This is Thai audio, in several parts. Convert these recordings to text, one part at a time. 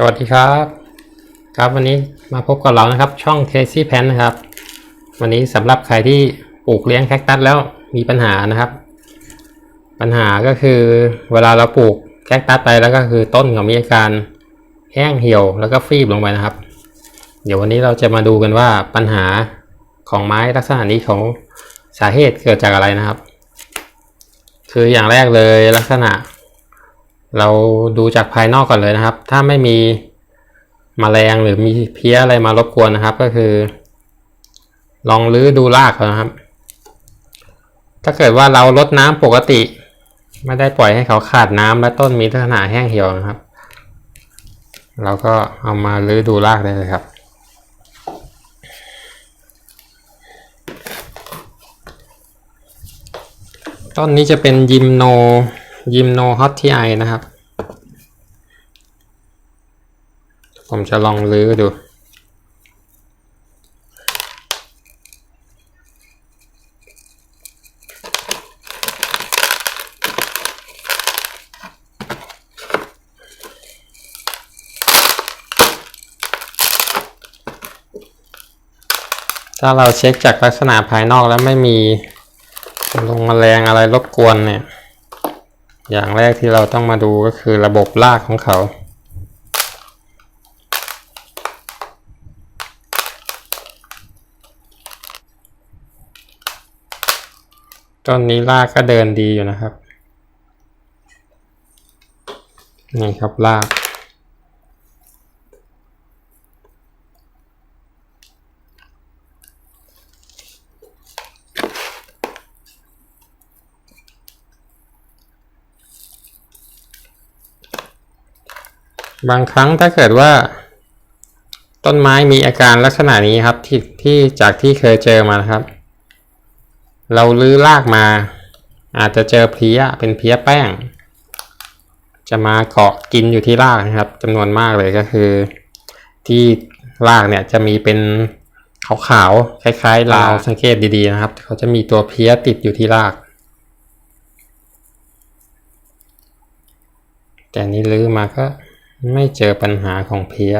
สวัสดีครับ ครับวันนี้มาพบกับเรานะครับ ช่อง Casey Pan นะครับ วันนี้สำหรับใครที่ปลูกเลี้ยงแคคตัสแล้วมีปัญหานะครับ ปัญหาก็คือเวลาเราปลูกแคคตัสไปแล้วก็คือต้นเขามีอาการแห้งเหี่ยวแล้วก็ฟีบลงไปนะครับ เดี๋ยววันนี้เราจะมาดูกันว่าปัญหาของไม้ลักษณะนี้ของสาเหตุเกิดจากอะไรนะครับ คืออย่างแรกเลยลักษณะ เราดูจากภายนอกก่อนเลยนะครับ ถ้าไม่มีมแมลงหรือมีเพี้ยอะไรมารบกวนนะครับ ก็คือ ลองลื้อดูรากเขานะครับ ถ้าเกิดว่าเราลดน้ำปกติ ไม่ได้ปล่อยให้เขาขาดน้ำและต้นมีลักษณะแห้งเหี่ยวนะครับ เราก็เอามาลื้อดูรากได้เลยครับต้นนี้จะเป็นยิมโน ยิมโนฮอตที่ไอนะครับ ผมจะลองลื้อดู ถ้าเราเช็คจากลักษณะภายนอกแล้วไม่มีลงมแมลงอะไรรบกวนเนี่ย อย่างแรกที่เราต้องมาดูก็คือระบบลากของเขา ต้นนี้ลากก็เดินดีอยู่นะครับ นี่ครับลาก บางครั้งถ้าเกิดว่า ต้นไม้มีอาการลักษณะนี้ครับที่ที่จากที่เคยเจอมานะครับ เราลื้อรากมา อาจจะเจอเพลี้ยเป็นเพลี้ยแป้ง จะมาเกาะกินอยู่ที่รากนะครับจำนวนมากเลยก็คือ ที่รากเนี่ยจะมีเป็นขาวๆคล้ายๆลาวสังเกตดีๆนะครับ เขาจะมีตัวเพลี้ยติดอยู่ที่ราก แต่นี้ลื้อมาก็ ไม่เจอปัญหาของเพี้ย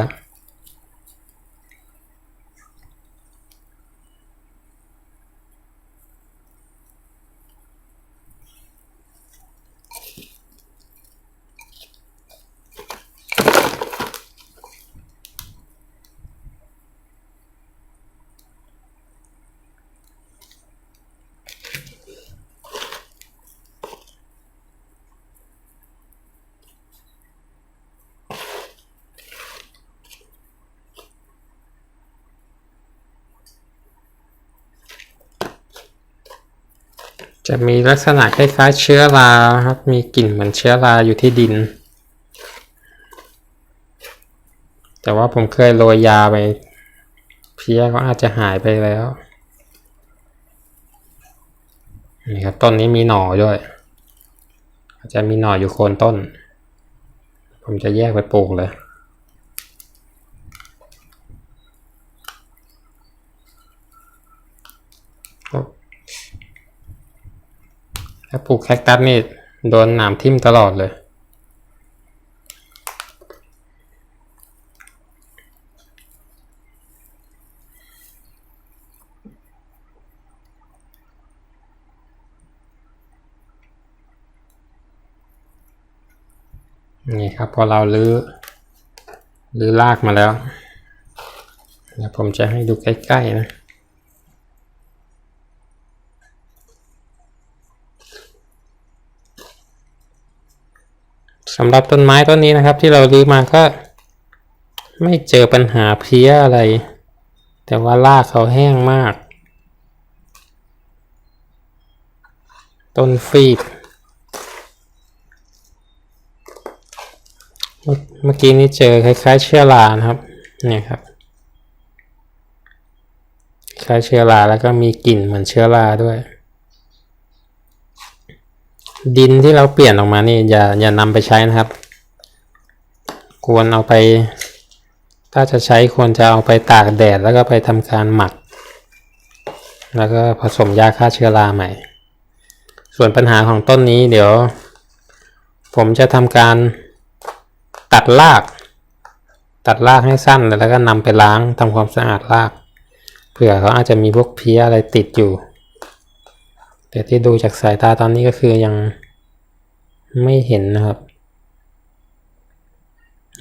จะมีลักษณะคล้ายๆเชื้อราครับ มีกลิ่นเหมือนเชื้อราอยู่ที่ดิน แต่ว่าผมเคยโรยยาไป เพี้ยก็อาจจะหายไปแล้วนี่ครับต้นนี้มีหน่อด้วย อาจจะมีหน่ออยู่โคนต้น ผมจะแยกไปปลูกเลย ถ้าปลูกแคคตัสนี่โดนหนามทิ่มตลอดเลย นี่ครับพอเราลื้อลื้อรากมาแล้วเดี๋ยวผมจะให้ดูใกล้ ๆ นะ สำหรับต้นไม้ต้นนี้นะครับ ที่เราลื้อมาก็ ไม่เจอปัญหาเพี้ยอะไร แต่ว่ารากเขาแห้งมาก ต้นฟีบเมื่อเมื่อกี้นี้เจอคล้ายๆ เชื้อรานะครับเนี่ยครับ คล้ายเชื้อราแล้วก็มีกลิ่นเหมือนเชื้อราด้วย ดินที่เราเปลี่ยนออกมานี่อย่าอย่านำไปใช้นะครับ ควรเอาไป ถ้าจะใช้ควรจะเอาไปตากแดดแล้วก็ไปทำการหมัก แล้วก็ผสมยาฆ่าเชื้อราใหม่ ส่วนปัญหาของต้นนี้เดี๋ยว ผมจะทำการตัดราก ตัดรากให้สั้นแล้วก็นำไปล้างทำความสะอาดราก เผื่อเขาอาจจะมีพวกเพี้ยอะไรติดอยู่ แต่ที่ดูจากสายตาตอนนี้ก็คือยังไม่เห็นนะครับ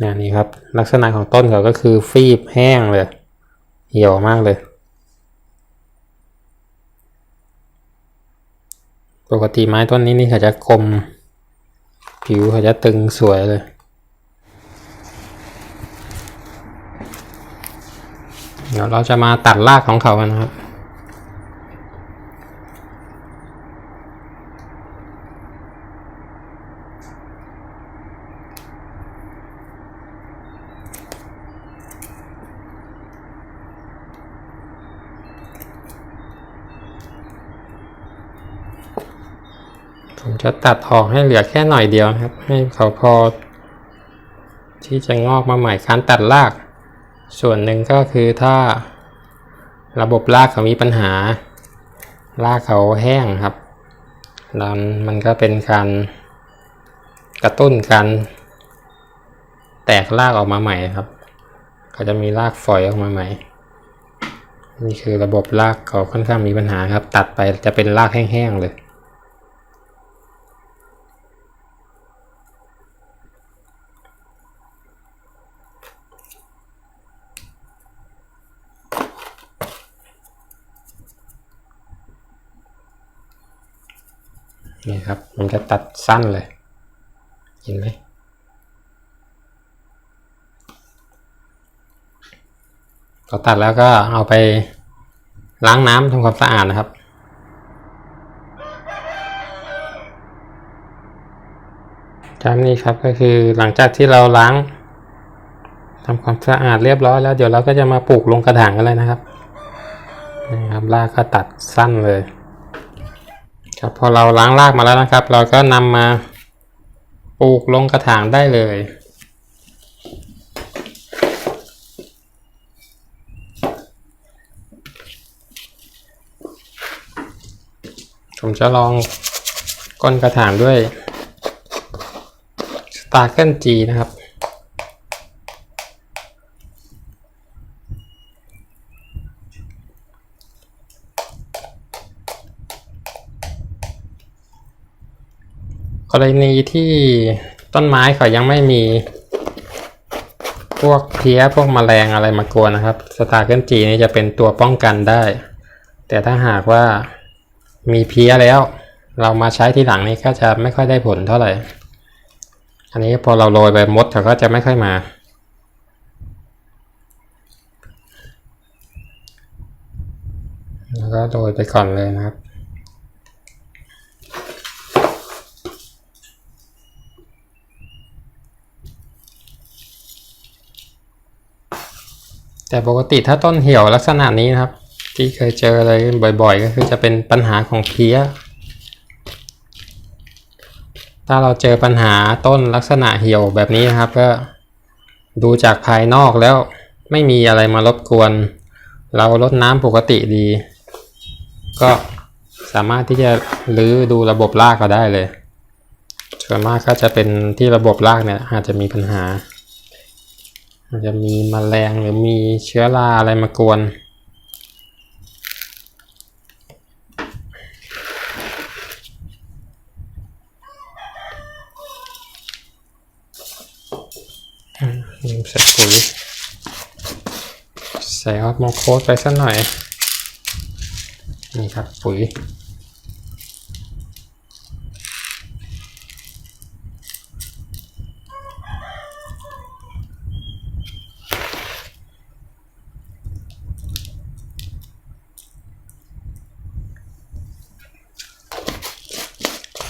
นะนี่ครับ ลักษณะของต้นเขาก็คือฟีบแห้งเลย เหี่ยวมากเลย ปกติไม้ต้นนี้นี่เขาจะคม ผิวเขาจะตึงสวยเลยเดี๋ยวเราจะมาตัดรากของเขากันนะครับ ผมจะตัดออกให้เหลือแค่หน่อยเดียวครับ ให้เขาพอ ที่จะงอกมาใหม่การตัดราก ส่วนหนึ่งก็คือถ้าระบบรากเขามีปัญหารากเขาแห้งครับแล้วมันก็เป็นการกระตุ้นการแตกรากออกมาใหม่ครับเขาจะมีรากฝอยออกมาใหม่ นี่คือระบบรากเขาค่อนข้างมีปัญหาครับ ตัดไปจะเป็นรากแห้งๆเลย นี่ครับ มันจะตัดสั้นเลย เห็นไหมพอตัดแล้วก็เอาไปล้างน้ำทำความสะอาดนะครับจากนี้ครับก็คือหลังจากที่เราล้างทำความสะอาดเรียบร้อยแล้วเดี๋ยวเราก็จะมาปลูกลงกระถางกันเลยนะครับนี่ครับรากก็ตัดสั้นเลย ครับพอเราล้างรากมาแล้วนะครับ เราก็นำมาปลูกลงกระถางได้เลยผมจะลองก้นกระถางด้วยสตาร์เกิลจีนะครับ กรณีที่ต้นไม้เขายังไม่มีพวกเพี้ยพวกแมลงอะไรมากวนนะครับ สตาร์เกิลจีนี่จะเป็นตัวป้องกันได้ แต่ถ้าหากว่ามีเพี้ยแล้ว เรามาใช้ทีหลังนี้ก็จะไม่ค่อยได้ผลเท่าไหร่ อันนี้พอเราโรยไปมดเขาก็จะไม่ค่อยมา แล้วก็โรยไปก่อนเลยนะครับ แต่ปกติถ้าต้นเหี่ยวลักษณะนี้นะครับ ที่เคยเจออะไรบ่อย ๆ ก็คือจะเป็นปัญหาของเพี้ย ถ้าเราเจอปัญหาต้นลักษณะเหี่ยวแบบนี้นะครับ ก็ดูจากภายนอกแล้วไม่มีอะไรมารบกวน เราลดน้ำปกติดี ก็สามารถที่จะรื้อดูระบบรากก็ได้เลยส่วนมากก็จะเป็นที่ระบบรากเนี่ยอาจจะมีปัญหา อาจจะมีมแมลงหรือมีเชื้อราอะไรมากวนลืมใส่ปุ๋ย ใส่ออสโมโคสไปสักหน่อย นี่ครับปุ๋ย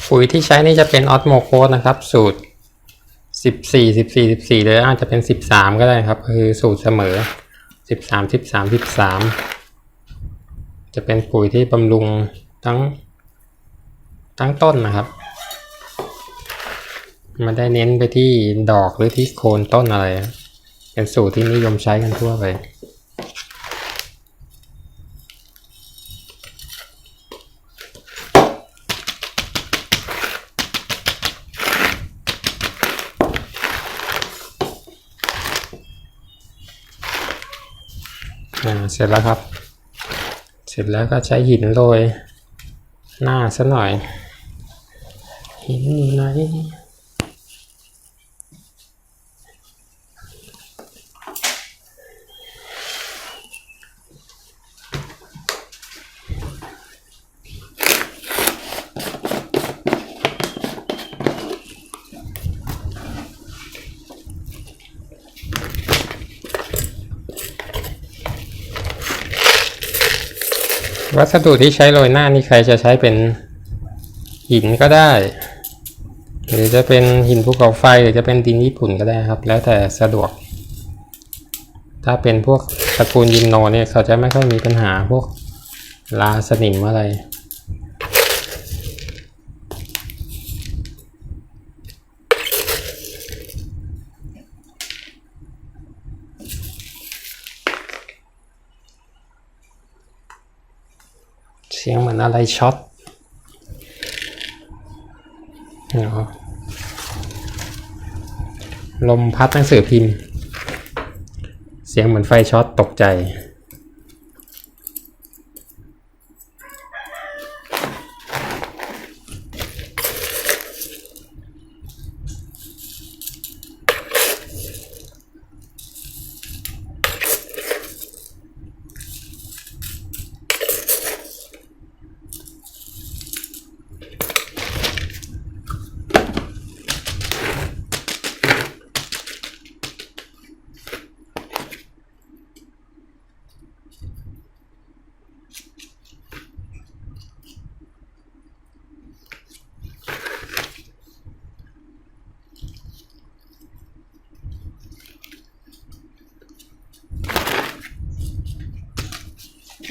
ปุ๋ยที่ใช้นี่จะเป็นออสโมโคสนะครับ สูตรสิบสี่สิบสี่สิบสี่เลยอาจจะเป็นสิบสามก็ได้ครับ คือสูตรเสมอสิบสามสิบสามสิบสามจะเป็นปุ๋ยที่บำรุงทั้งทั้งต้นนะครับไม่ได้เน้นไปที่ดอกหรือที่โคนต้นอะไร เป็นสูตรที่นิยมใช้กันทั่วไป สร็จแล้วครับ เสร็จแล้วก็ใช้หินโรยหน้าซะหน่อยหินอยู่ไหน วัสดุที่ใช้โรยหน้านี่ใครจะใช้เป็นหินก็ได้ หรือจะเป็นหินภูเขาไฟหรือจะเป็นดินญี่ปุ่นก็ได้ครับ แล้วแต่สะดวก ถ้าเป็นพวกตระกูลยินโนเนี่ยเขาจะไม่ค่อยมีปัญหาพวกลาสนิมอะไร เสียงเหมือนอะไรช็อตเนาะลมพัดหนังสือพิมพ์ เสียงเหมือนไฟช็อตตกใจ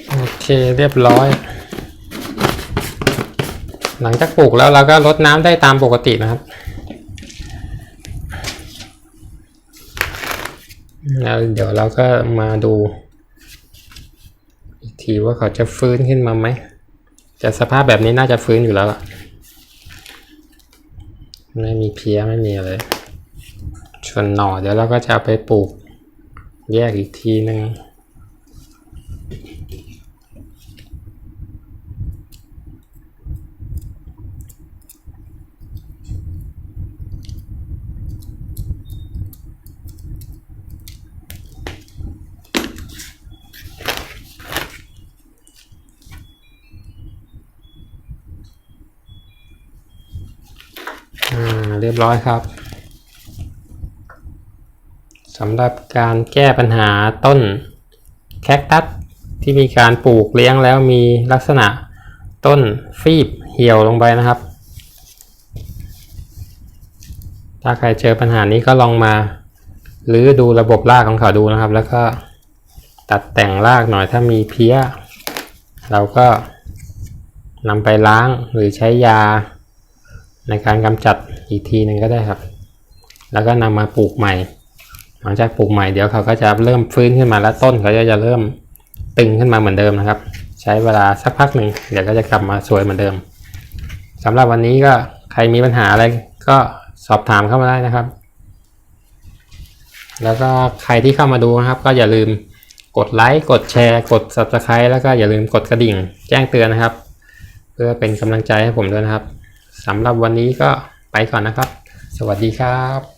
โอ เคเรียบร้อย หลังจากปลูกแล้วเราก็รดน้ำได้ตามปกตินะครับแล้วเดี๋ยวเราก็มาดู อีกทีว่าเขาจะฟื้นขึ้นมาไหมแต่สภาพแบบนี้น่าจะฟื้นอยู่แล้วล่ะ ไม่มีเพี้ยไม่มีอะไรส่วนหน่อเดี๋ยวเราก็จะเอาไปปลูกแยกอีกทีนึง อ่า เรียบร้อยครับสำหรับการแก้ปัญหาต้นแคคตัสที่มีการปลูกเลี้ยงแล้วมีลักษณะต้นฟีบเหี่ยวลงไปนะครับ ถ้าใครเจอปัญหานี้ก็ลองมาหรือดูระบบรากของเขาดูนะครับ แล้วก็ตัดแต่งรากหน่อยถ้ามีเพี้ย เราก็นำไปล้างหรือใช้ยา ในการกำจัดอีกทีหนึ่งก็ได้ครับ แล้วก็นำมาปลูกใหม่ หลังจากปลูกใหม่เดี๋ยวเขาก็จะเริ่มฟื้นขึ้นมาแล้วต้นเขาจะจะเริ่มตึงขึ้นมาเหมือนเดิมนะครับ ใช้เวลาสักพักหนึ่งเดี๋ยวก็จะกลับมาสวยเหมือนเดิมสำหรับวันนี้ก็ใครมีปัญหาอะไรก็สอบถามเข้ามาได้นะครับ แล้วก็ใครที่เข้ามาดูนะครับ ก็อย่าลืมกดไลค์กดแชร์ กด subscribe แล้วก็อย่าลืมกดกระดิ่ง แจ้งเตือนนะครับ เพื่อเป็นกำลังใจให้ผมด้วยนะครับ สำหรับวันนี้ก็ไปก่อนนะครับ สวัสดีครับ